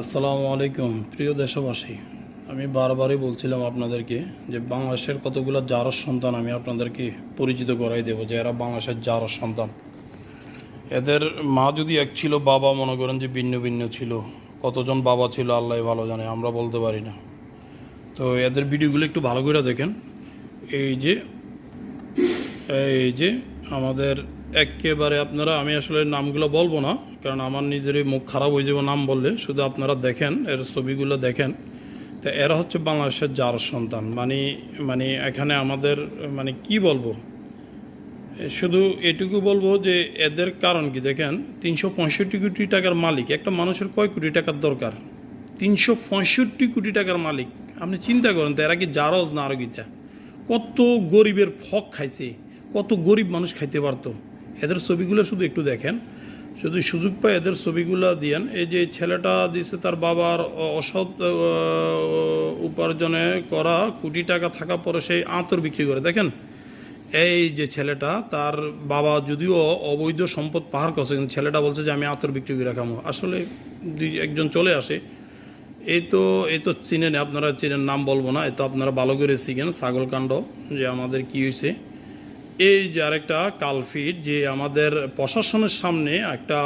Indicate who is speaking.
Speaker 1: আসসালামু আলাইকুম। প্রিয় দেশবাসী, আমি বারবারই বলছিলাম আপনাদেরকে যে বাংলাদেশের কতগুলো জারস সন্তান আমি আপনাদেরকে পরিচিত করাই দেবো যে এরা বাংলাদেশের জারস সন্তান। এদের মা যদি এক ছিল, বাবা মনে করেন যে ভিন্ন ভিন্ন ছিল, কতজন বাবা ছিল আল্লাহ ভালো জানে, আমরা বলতে পারি না। তো এদের ভিডিওগুলো একটু ভালো করে দেখেন। এই যে এই যে আমাদের একেবারে আপনারা, আমি আসলে নামগুলো বলব না, কারণ আমার নিজেরই মুখ খারাপ হয়ে যাবে নাম বললে। শুধু আপনারা দেখেন, এর ছবিগুলো দেখেন। তো এরা হচ্ছে বাংলাদেশের যার সন্তান। মানে মানে এখানে আমাদের মানে কি বলব? শুধু এটুকু বলব যে এদের কারণ কি? দেখেন, তিনশো পঁয়ষট্টি কোটি টাকার মালিক, একটা মানুষের কয় কোটি টাকার দরকার? তিনশো পঁয়ষট্টি কোটি টাকার মালিক। আপনি চিন্তা করেন তো এরা কি জারজ না কত গরিবের ফক খাইছে। কত গরিব মানুষ খাইতে পারতো। এদের ছবিগুলো শুধু একটু দেখেন। যদি সুযোগ পায় এদের ছবিগুলো দিয়েন। এই যে ছেলেটা দিছে তার বাবার অসৎ উপার্জনে করা কোটি টাকা থাকা পরে সেই আঁতর বিক্রি করে। দেখেন, এই যে ছেলেটা তার বাবা যদিও অবৈধ সম্পদ পাহাড় করছে, কিন্তু ছেলেটা বলছে যে আমি আঁতর বিক্রি করে খামো। আসলে দুই, একজন চলে আসে। এই তো এই তো চিনেন, আপনারা চিনেন, নাম বলব না। এ তো আপনারা ভালো করে শিখেন ছাগলকাণ্ড যে আমাদের কি হয়েছে এই যে আরেকটা কালফিট যে আমাদের প্রশাসনের সামনে একটা